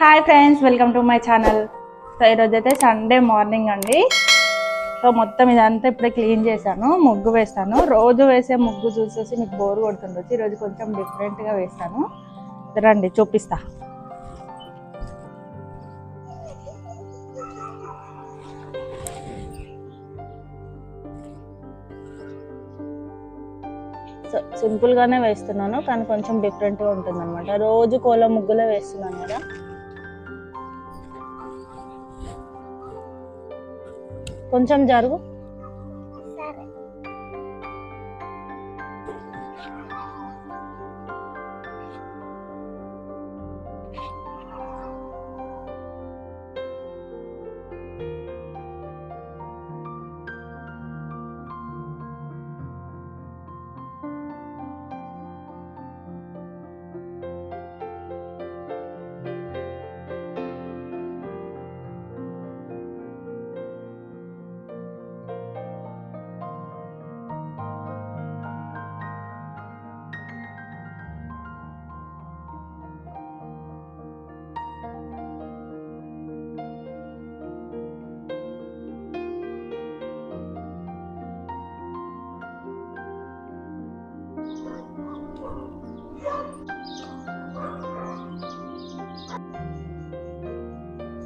Hi friends welcome to my channel so ఈరోజు అయితే Sunday morning అండి. సో మొత్తం ఇదంతా ఇప్పుడే క్లీన్ చేశాను ముగ్గు వేస్తాను. రోజు వేసే ముగ్గు చూసేసి మీకు బోర్ కొడుతుండొచ్చు. ఈరోజు కొంచెం డిఫరెంట్గా వేస్తాను. రండి చూపిస్తా. సింపుల్గానే వేస్తున్నాను కానీ కొంచెం డిఫరెంట్గా ఉంటుంది అనమాట రోజు కోల ముగ్గులే వేస్తున్నాను కదా. కొంచెం జరుగు.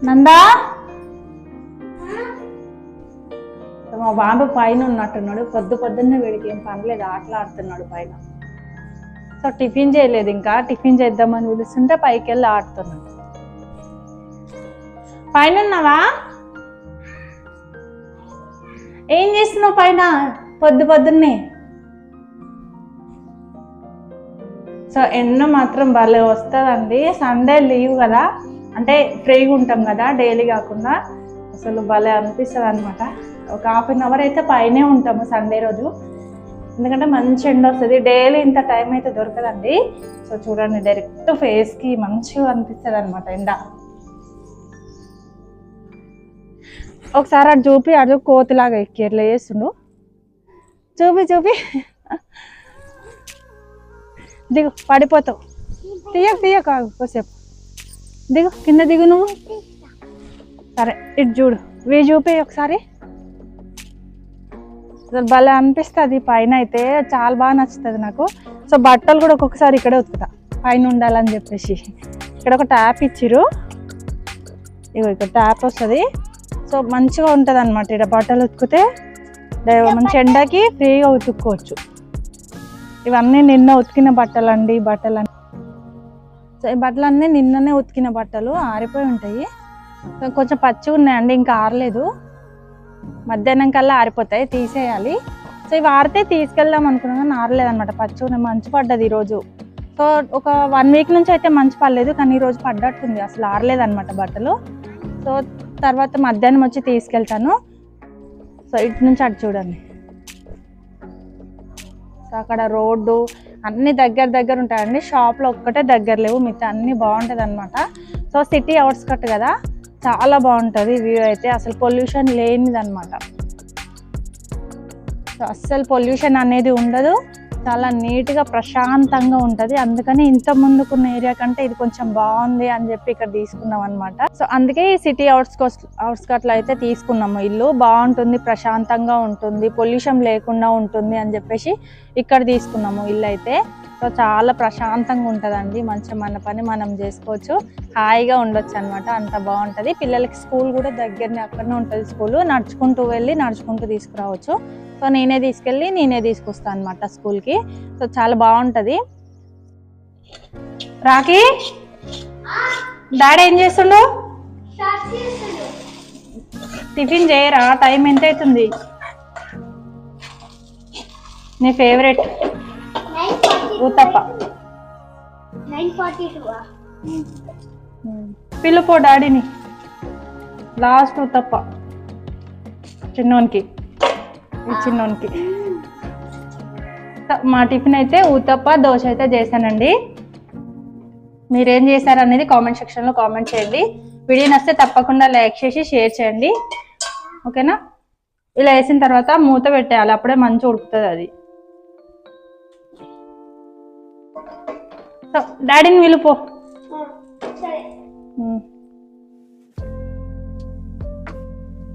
నందా? మా బాబు పైన ఉన్నట్టున్నాడు. పొద్దు పొద్దున్నే వీడికి ఏం పనిలేదు ఆటలు ఆడుతున్నాడు పైన. సో టిఫిన్ చేయలేదు ఇంకా. టిఫిన్ చేద్దామని పిలుస్తుంటే పైకి వెళ్ళి ఆడుతున్నాడు. పైన ఉన్నావా? ఏం చేస్తున్నావు పైన? పొద్దు పొద్దున్నే? సో ఎండ మాత్రం భలే వస్తుందండి. సండే లీవ్ కదా. అంటే ఫ్రీగా ఉంటాం కదా డైలీ కాకుండా. అసలు భలే అనిపిస్తుంది అనమాట ఒక హాఫ్ అన్ అవర్ అయితే పైనే ఉంటాము సండే రోజు. ఎందుకంటే మంచి ఎండ వస్తుంది. డైలీ ఇంత టైం అయితే దొరకదండి. సో చూడండి డైరెక్ట్ ఫేస్కి మంచిగా అనిపిస్తుంది అనమాట ఎండ. ఒకసారి అటు చూపి అటు కోతిలాగా ఎక్కి ఎట్లా చేస్తుండు? చూపి చూపి. దిగు పడిపోతావు. తీయక తీయక కాసేపు దిగు కింద దిగు నువ్వు సరే ఇటు చూడు వీ చూపి ఒకసారి అసలు భలే అనిపిస్తుంది పైన అయితే చాలా బాగా నచ్చుతుంది నాకు సో బట్టలు కూడా ఒక్కొక్కసారి ఇక్కడే ఉతుకుతా పైన ఉండాలని చెప్పేసి ఇక్కడ ఒక ట్యాప్ ఇచ్చిర్రు ఇగో ఇక్కడ ట్యాప్ వస్తుంది సో మంచిగా ఉంటుంది అనమాట ఇక్కడ బట్టలు ఉతికితే మంచి ఎండకి ఫ్రీగా ఉతుక్కోవచ్చు ఇవన్నీ నిన్న ఉతికిన బట్టలు అండి బట్టలు సో బట్టలు అన్నీ నిన్ననే ఉతికిన బట్టలు ఆరిపోయి ఉంటాయి. కొంచెం పచ్చి ఉన్నాయండి ఇంకా ఆరలేదు. మధ్యాహ్నం కల్లా ఆరిపోతాయి తీసేయాలి. సో ఇవి ఆరితే తీసుకెళ్దాం అనుకున్నాం కానీ పచ్చి ఉన్నాయి మంచు పడ్డది ఈరోజు. సో ఒక వన్ వీక్ నుంచి అయితే మంచి పడలేదు కానీ ఈరోజు పడ్డట్టుంది అసలు ఆరలేదు అనమాట బట్టలు. సో తర్వాత మధ్యాహ్నం వచ్చి తీసుకెళ్తాను. సో ఇటు నుంచి అటు చూడండి. సో అక్కడ రోడ్డు అన్ని దగ్గర దగ్గర ఉంటాయండి. షాప్లో ఒక్కటే దగ్గర లేవు. మిగతా అన్ని బాగుంటుంది అనమాట సో సిటీ అవుట్స్కట్ కదా. చాలా బాగుంటుంది వ్యూ అయితే. అసలు పొల్యూషన్ లేనిది అనమాట సో అస్సలు పొల్యూషన్ అనేది ఉండదు. చాలా నీట్గా ప్రశాంతంగా ఉంటుంది. అందుకని ఇంత ముందుకున్న ఏరియా కంటే ఇది కొంచెం బాగుంది అని చెప్పి ఇక్కడ తీసుకున్నాం అనమాట సో అందుకే ఈ సిటీ అవుట్స్ అవుట్స్కట్లో అయితే తీసుకున్నాము. ఇల్లు బాగుంటుంది ప్రశాంతంగా ఉంటుంది పొల్యూషన్ లేకుండా ఉంటుంది అని చెప్పేసి ఇక్కడ తీసుకున్నాము ఇల్లు అయితే సో చాలా ప్రశాంతంగా ఉంటుందండి. మంచిగా మన పని మనం చేసుకోవచ్చు. హాయిగా ఉండొచ్చు అనమాట అంత బాగుంటుంది. పిల్లలకి స్కూల్ కూడా దగ్గరనే అక్కడనే ఉంటుంది స్కూల్. నడుచుకుంటూ వెళ్ళి నడుచుకుంటూ తీసుకురావచ్చు. సో నేనే తీసుకెళ్ళి నేనే తీసుకొస్తాను అనమాట స్కూల్కి. సో చాలా బాగుంటుంది. రాఖీ? డాడీ ఏం చేస్తుండు? టిఫిన్ చేయరా? టైం ఎంత అవుతుంది నీ ఫేవరెట్. ఊతప్ప పిలుపో డాడీని. లాస్ట్ ఊతప్ప చిన్నోనికి. ఈ చిన్నోనికి. మా టిఫిన్ అయితే ఊతప్ప దోశ అయితే చేశానండి. మీరేం చేశారు అనేది కామెంట్ సెక్షన్లో కామెంట్ చేయండి. వీడియో నచ్చితే తప్పకుండా లైక్ చేసి షేర్ చేయండి. ఓకేనా? ఇలా వేసిన తర్వాత మూత పెట్టేయాలి. అప్పుడే మంచి ఉడుకుతుంది అది. డాడీని పిలుపు.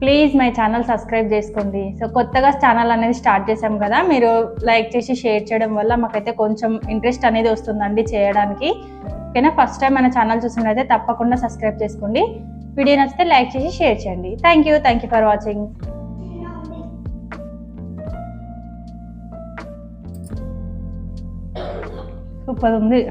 ప్లీజ్ మై ఛానల్ సబ్స్క్రైబ్ చేసుకోండి. సో కొత్తగా ఛానల్ అనేది స్టార్ట్ చేసాం కదా మీరు లైక్ చేసి షేర్ చేయడం వల్ల మాకైతే కొంచెం ఇంట్రెస్ట్ అనేది వస్తుందండి చేయడానికి. ఓకేనా? ఫస్ట్ టైం మన ఛానల్ చూసినట్లయితే తప్పకుండా సబ్స్క్రైబ్ చేసుకోండి. వీడియో నచ్చితే లైక్ చేసి షేర్ చేయండి. Thank you thank you for watching ఉంది.